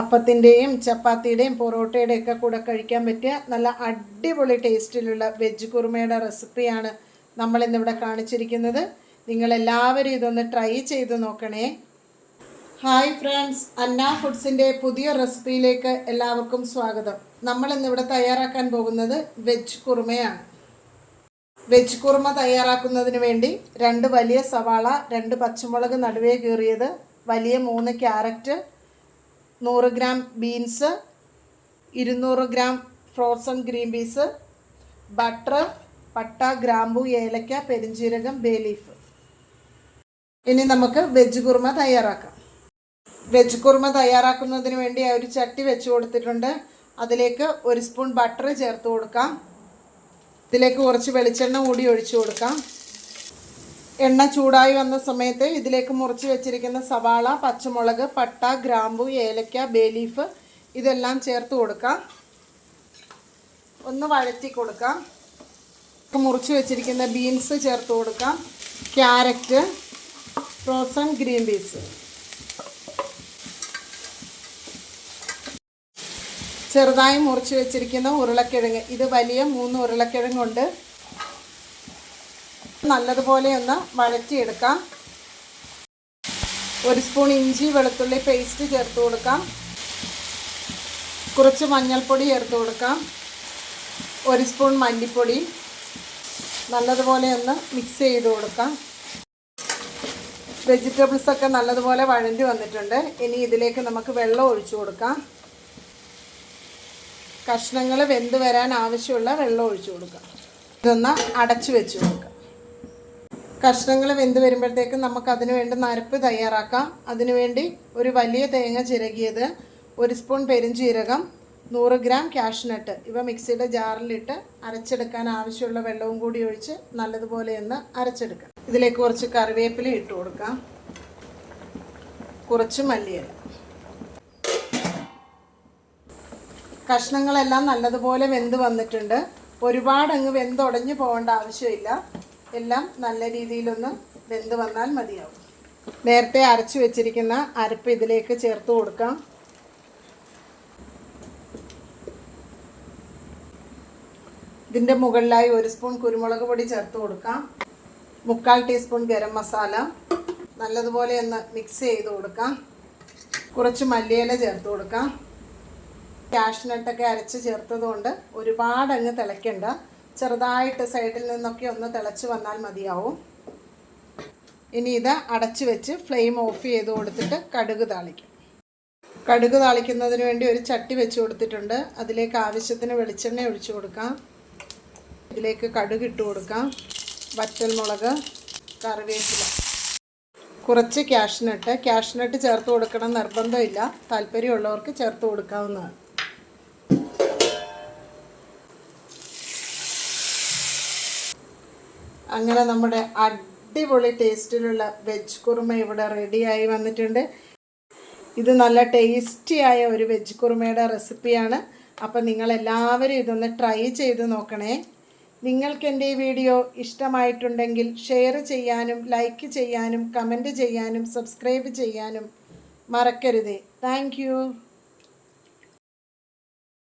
അപ്പത്തിന്റെയും ചപ്പാത്തിയുടെയും പൊറോട്ടയുടെയും ഒക്കെ കൂടെ കഴിക്കാൻ പറ്റിയ നല്ല അടിപൊളി ടേസ്റ്റിലുള്ള വെജ് കുറുമയുടെ റെസിപ്പിയാണ് നമ്മളിന്നിവിടെ കാണിച്ചിരിക്കുന്നത്. നിങ്ങളെല്ലാവരും ഇതൊന്ന് ട്രൈ ചെയ്ത് നോക്കണേ. ഹായ് ഫ്രണ്ട്സ് അന്ന ഫുഡ്സിന്റെ പുതിയ റെസിപ്പിയിലേക്ക് എല്ലാവർക്കും സ്വാഗതം. നമ്മൾ ഇന്നിവിടെ തയ്യാറാക്കാൻ പോകുന്നത് വെജ് കുറുമയാണ്. വെജ് കുറുമ തയ്യാറാക്കുന്നതിന് വേണ്ടി രണ്ട് വലിയ സവാള രണ്ട് പച്ചമുളക് നടുവേ കീറിയത് വലിയ മൂന്ന് ക്യാരറ്റ് നൂറ് ഗ്രാം ബീൻസ് ഇരുന്നൂറ് gram frozen green peas butter പട്ട ഗ്രാമ്പു ഏലക്ക പെരിഞ്ചീരകം ബേ ലീഫ്. ഇനി നമുക്ക് വെജ് കുറുമ തയ്യാറാക്കാം. വെജ് കുറുമ തയ്യാറാക്കുന്നതിന് വേണ്ടി ഒരു ചട്ടി വെച്ച് കൊടുത്തിട്ടുണ്ട്. അതിലേക്ക് ഒരു സ്പൂൺ ബട്ടർ ചേർത്ത് കൊടുക്കാം. ഇതിലേക്ക് കുറച്ച് വെളിച്ചെണ്ണ കൂടി ഒഴിച്ചു കൊടുക്കാം. എണ്ണ ചൂടായി വന്ന സമയത്ത് ഇതിലേക്ക് മുറിച്ച് വെച്ചിരിക്കുന്ന സവാള പച്ചമുളക് പട്ട ഗ്രാമ്പു ഏലക്ക ബേലീഫ് ഇതെല്ലാം ചേർത്ത് കൊടുക്കാം. ഒന്ന് വഴറ്റി കൊടുക്കാം. മുറിച്ച് വെച്ചിരിക്കുന്ന ബീൻസ് ചേർത്ത് കൊടുക്കാം. Carrot frozen green peas. ചെറുതായി മുറിച്ച് വെച്ചിരിക്കുന്ന ഉരുളക്കിഴങ്ങ്. ഇത് വലിയ മൂന്ന് ഉരുളക്കിഴങ്ങുണ്ട്. നല്ലതുപോലെ ഒന്ന് വഴറ്റിയെടുക്കാം. ഒരു സ്പൂൺ ഇഞ്ചി വെളുത്തുള്ളി പേസ്റ്റ് ചേർത്ത് കൊടുക്കാം. കുറച്ച് മഞ്ഞൾപ്പൊടി ചേർത്ത് കൊടുക്കാം. ഒരു സ്പൂൺ മല്ലിപ്പൊടി. നല്ലതുപോലെ ഒന്ന് മിക്സ് ചെയ്ത് കൊടുക്കാം. വെജിറ്റബിൾസ് ഒക്കെ നല്ലതുപോലെ വഴണ്ടി വന്നിട്ടുണ്ട്. ഇനി ഇതിലേക്ക് നമുക്ക് വെള്ളം ഒഴിച്ചു കൊടുക്കാം. കഷ്ണങ്ങൾ വെന്ത് വരാൻ ആവശ്യമുള്ള വെള്ളം ഒഴിച്ചു കൊടുക്കാം. ഇതൊന്ന് അടച്ചു വെച്ചു കഷ്ണങ്ങൾ വെന്ത് വരുമ്പോഴത്തേക്കും നമുക്ക് അതിന് വേണ്ടി നരപ്പ് തയ്യാറാക്കാം. അതിനുവേണ്ടി ഒരു വലിയ തേങ്ങ ചിരകിയത് ഒരു സ്പൂൺ പെരിഞ്ചീരകം നൂറ് ഗ്രാം കാഷ്നട്ട് ഇവ മിക്സിയുടെ ജാറിലിട്ട് അരച്ചെടുക്കാൻ ആവശ്യമുള്ള വെള്ളവും കൂടി ഒഴിച്ച് നല്ലതുപോലെ ഒന്ന് അരച്ചെടുക്കാം. ഇതിലേക്ക് കുറച്ച് കറിവേപ്പില ഇട്ട് കൊടുക്കാം. കുറച്ച് മല്ലിയില. കഷ്ണങ്ങളെല്ലാം നല്ലതുപോലെ വെന്ത് വന്നിട്ടുണ്ട്. ഒരുപാട് അങ്ങ് വെന്തുടഞ്ഞു പോകേണ്ട ആവശ്യമില്ല. എല്ലാം നല്ല രീതിയിലൊന്ന് വെന്ത് വന്നാൽ മതിയാവും. നേരത്തെ അരച്ചു വെച്ചിരിക്കുന്ന അരപ്പ് ഇതിലേക്ക് ചേർത്ത് കൊടുക്കാം. ഇതിന്റെ മുകളിലായി ഒരു സ്പൂൺ കുരുമുളക് പൊടി ചേർത്ത് കൊടുക്കാം. മുക്കാൽ ടീസ്പൂൺ ഗരം മസാല നല്ലതുപോലെ ഒന്ന് മിക്സ് ചെയ്ത് കൊടുക്കാം. കുറച്ച് മല്ലിയില ചേർത്ത് കൊടുക്കാം. കാഷ്നട്ടൊക്കെ അരച്ച് ചേർത്തത് കൊണ്ട് ഒരുപാട് അങ്ങ് തിളയ്ക്കണ്ട. ചെറുതായിട്ട് സൈഡിൽ നിന്നൊക്കെ ഒന്ന് തിളച്ച് വന്നാൽ മതിയാവും. ഇനി ഇത് അടച്ചു വെച്ച് ഫ്ലെയിം ഓഫ് ചെയ്ത് കൊടുത്തിട്ട് കടുക് താളിക്കും. കടുക് താളിക്കുന്നതിന് വേണ്ടി ഒരു ചട്ടി വെച്ച് കൊടുത്തിട്ടുണ്ട്. അതിലേക്ക് ആവശ്യത്തിന് വെളിച്ചെണ്ണ ഒഴിച്ചു കൊടുക്കാം. ഇതിലേക്ക് കടുക് ഇട്ട് കൊടുക്കാം. വറ്റൽമുളക് കറിവേപ്പില. കുറച്ച് ക്യാഷ്നട്ട്. ക്യാഷ്നട്ട് ചേർത്ത് കൊടുക്കണം നിർബന്ധമില്ല. താല്പര്യമുള്ളവർക്ക് ചേർത്ത് കൊടുക്കാവുന്നതാണ്. അങ്ങനെ നമ്മുടെ അടിപൊളി ടേസ്റ്റിലുള്ള വെജ് കുറുമ ഇവിടെ റെഡിയായി വന്നിട്ടുണ്ട്. ഇത് നല്ല ടേസ്റ്റിയായ ഒരു വെജ് കുറുമയുടെ റെസിപ്പിയാണ് അപ്പം നിങ്ങളെല്ലാവരും ഇതൊന്ന് ട്രൈ ചെയ്ത് നോക്കണേ. നിങ്ങൾക്ക് എന്റെ ഈ വീഡിയോ ഇഷ്ടമായിട്ടുണ്ടെങ്കിൽ ഷെയർ ചെയ്യാനും ലൈക്ക് ചെയ്യാനും കമന്റ് ചെയ്യാനും സബ്സ്ക്രൈബ് ചെയ്യാനും മറക്കരുതേ. താങ്ക്